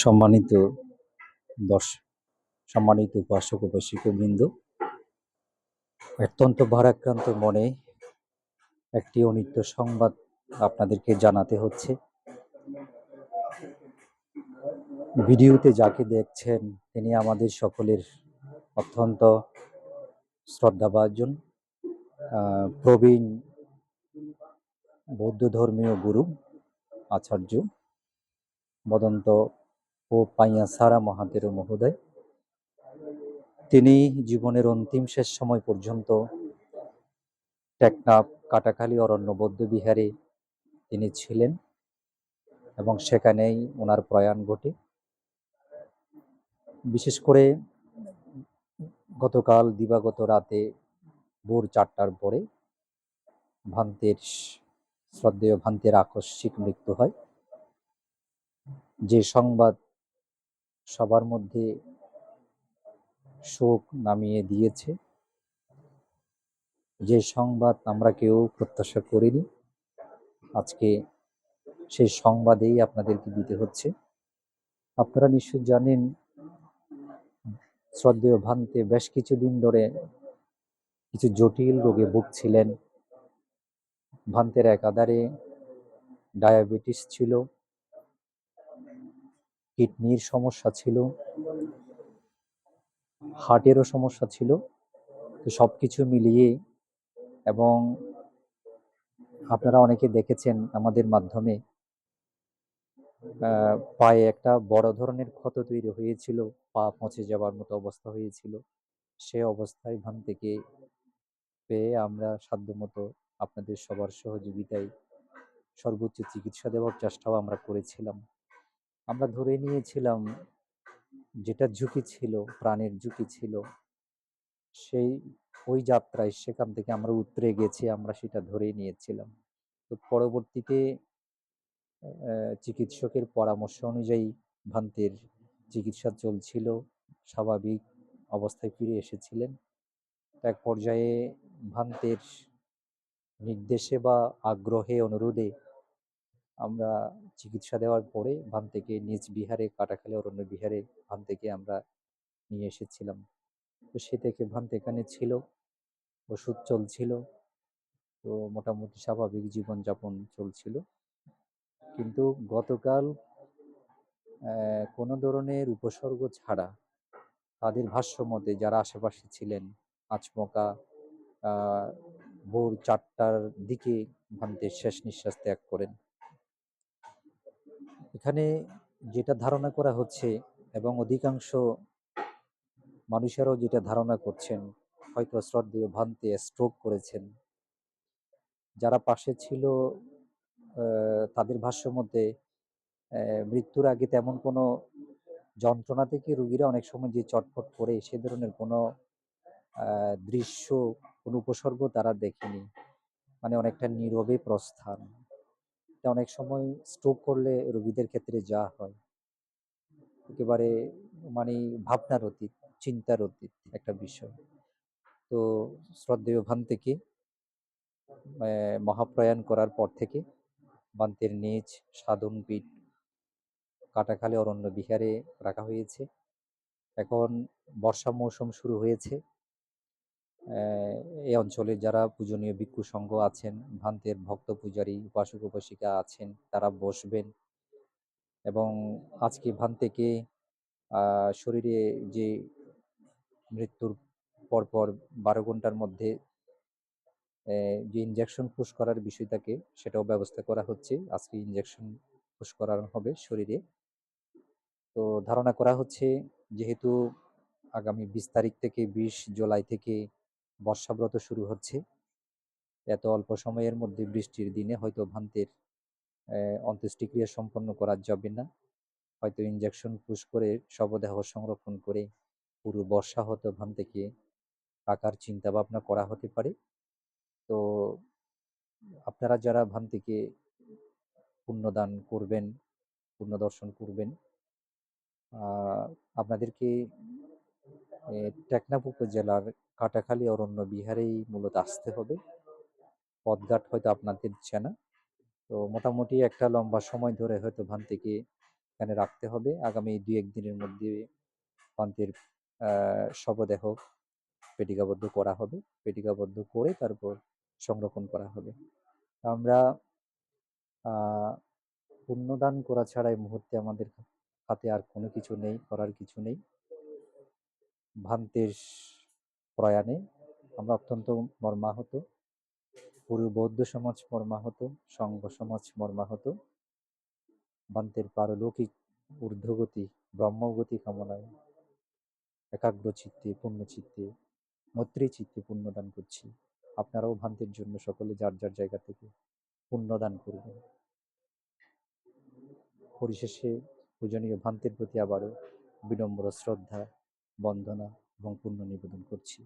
সম্মানিত দর্শক সম্মানিত উপাসক উপাসিকবৃন্দ অত্যন্ত ভারাক্রান্ত মনে একটি অনিত্য সংবাদ আপনাদেরকে জানাতে হচ্ছে। ভিডিওতে যাকে দেখছেন, তিনি আমাদের সকলের অত্যন্ত শ্রদ্ধাভাজন প্রবীণ বৌদ্ধ ধর্মীয় গুরু আচার্য মদন্ত ও পাইয়া সারা মহাতের মহোদয়। তিনি জীবনের অন্তিম শেষ সময় পর্যন্ত টেকনাফ, কাটাখালী, অরণ্য, বৌদ্ধ বিহারে তিনি ছিলেন এবং সেখানেই ওনার প্রয়াণ ঘটে। বিশেষ করে গতকাল দিবাগত রাতে ভোর চারটার পরে ভান্তের শ্রদ্ধেয় ভান্তের আকস্মিক মৃত্যু হয়। যে সংবাদ সবার মধ্যে শোক নামিয়ে দিয়েছে। যে সংবাদ আমরা কেউ প্রত্যাশা করিনি, আজকে সেই সংবাদেই আপনাদেরকে দিতে হচ্ছে। আপনারা নিশ্চয় জানেন, শ্রদ্ধেয় ভান্তে বেশ কিছুদিন ধরে কিছু জটিল রোগে ভুগছিলেন। ভান্তের একাধারে ডায়াবেটিস ছিল। কিডনির সমস্যা ছিল, হার্টেরও সমস্যা ছিল। তো সব কিছু মিলিয়ে এবং আপনারা অনেকে দেখেছেন আমাদের মাধ্যমে পায়ে একটা বড় ধরনের ক্ষত তৈরি হয়েছিল, পা পচে যাওয়ার মতো অবস্থা হয়েছিল। সে অবস্থায় ভান থেকে পেয়ে আমরা সাধ্যমতো আপনাদের সবার সহযোগিতায় সর্বোচ্চ চিকিৎসা দেওয়ার চেষ্টাও আমরা করেছিলাম। আমরা ধরে নিয়েছিলাম যেটা ঝুঁকি ছিল, প্রাণের ঝুঁকি ছিল, সেই ওই যাত্রায় সেখান থেকে আমরা উতরে গেছি, আমরা সেটা ধরে নিয়েছিলাম। তো পরবর্তীতে চিকিৎসকের পরামর্শ অনুযায়ী ভান্তের চিকিৎসা চলছিল, স্বাভাবিক অবস্থায় ফিরে এসেছিলেন। এক পর্যায়ে ভান্তের নির্দেশে বা আগ্রহে, অনুরোধে আমরা চিকিৎসা দেওয়ার পরে ভান থেকে নিজ বিহারে কাটাখালী অরণ্য বিহারে ভান থেকে আমরা নিয়ে এসেছিলাম। তো সে থেকে ভান্ত এখানে ছিল, ওষুধ চলছিল, তো মোটামুটি স্বাভাবিক জীবনযাপন চলছিল। কিন্তু গতকাল কোনো ধরনের উপসর্গ ছাড়া তাদের ভাষ্য মতে যারা আশেপাশে ছিলেন, আচমকা ভোর চারটার দিকে ভান্তে শেষ নিঃশ্বাস ত্যাগ করেন। এখানে যেটা ধারণা করা হচ্ছে এবং অধিকাংশ মানুষেরাও যেটা ধারণা করছেন, হয়তো শ্রদ্ধেয় ভান্তে স্ট্রোক করেছেন। যারা পাশে ছিল তাদের ভাষ্য মধ্যে মৃত্যুর আগে তেমন কোনো যন্ত্রণা থেকে রুগীরা অনেক সময় যে চটফট করে সে ধরনের কোনো দৃশ্য, কোনো উপসর্গ তারা দেখেনি। মানে অনেকটা নীরবে প্রস্থান। এটা অনেক সময় স্ট্রোক করলে রোগীদের ক্ষেত্রে যা হয়। একেবারে মানে ভাবনার অতীত, চিন্তার অতীত একটা বিষয়। তো শ্রদ্ধেয় ভান থেকে মহাপ্রয়াণ করার পর থেকে বান্তের নিজ সাধন পীঠ কাটাখালী অরণ্য বিহারে রাখা হয়েছে। এখন বর্ষা মৌসুম শুরু হয়েছে। এই অঞ্চলে যারা পূজনীয় ভিক্ষু সংঘ আছেন ভান্তের ভক্ত পূজারী, উপাসক, উপাসিকা আছেন, তারা বসবেন এবং আজকে ভান থেকে শরীরে যে মৃত্যুর পরপর বারো ঘণ্টার মধ্যে যে ইনজেকশন পুশ করার বিষয়টাকে, সেটাও ব্যবস্থা করা হচ্ছে। আজকে ইনজেকশন পুশ করানো হবে শরীরে। তো ধারণা করা হচ্ছে, যেহেতু আগামী বিশ তারিখ থেকে, বিশ জুলাই থেকে বর্ষাব্রত শুরু হচ্ছে। এত অল্প সময়ের মধ্যে বৃষ্টির দিনে হয়তো ভান্তের অন্ত্যেষ্টিক্রিয়া সম্পন্ন করা যাবে না। হয়তো ইঞ্জেকশন পুশ করে শবদেহ সংরক্ষণ করে পুরো বর্ষা হতো ভান থেকে রাখার চিন্তা ভাবনা করা হতে পারে। তো আপনারা যারা ভান থেকে পুণ্যদান করবেন পুণ্য দর্শন করবেন আপনাদেরকে টেকনাফ উপজেলার কাটাখালী অরণ্য বিহারেই মূলত আসতে হবে। পথঘাট হয়তো আপনাদের চেনা তো মোটামুটি একটা লম্বা সময় ধরে হয়তো ভান থেকে এখানে রাখতে হবে। আগামী দুই একদিনের মধ্যে পান্তের আহ, শবদেহ পেটিকাবদ্ধ করা হবে। পেটিকাবদ্ধ করে তারপর সংরক্ষণ করা হবে। আমরা পুণ্যদান করা ছাড়া এই মুহূর্তে আমাদের হাতে আর কোনো কিছু নেই করার কিছু নেই। ভান্তের প্রয়াণে আমরা অত্যন্ত মর্মাহত। পুরো বৌদ্ধ সমাজ মর্মাহত, সংঘ সমাজ মর্মাহত। ভান্তের পারলৌকিক ঊর্ধ্বগতি, ব্রহ্মগতি কামনায় একাগ্র চিত্তে চিত্তে, মৈত্রী চিত্তে পুণ্যদান করছি। আপনারাও ভান্তের জন্য সকলে যার যার জায়গা থেকে পুণ্যদান করবেন। পরিশেষে পূজনীয় ভান্তের প্রতি আবারও বিনম্র শ্রদ্ধা বন্দনা এবং পুণ্য নিবেদন করছি।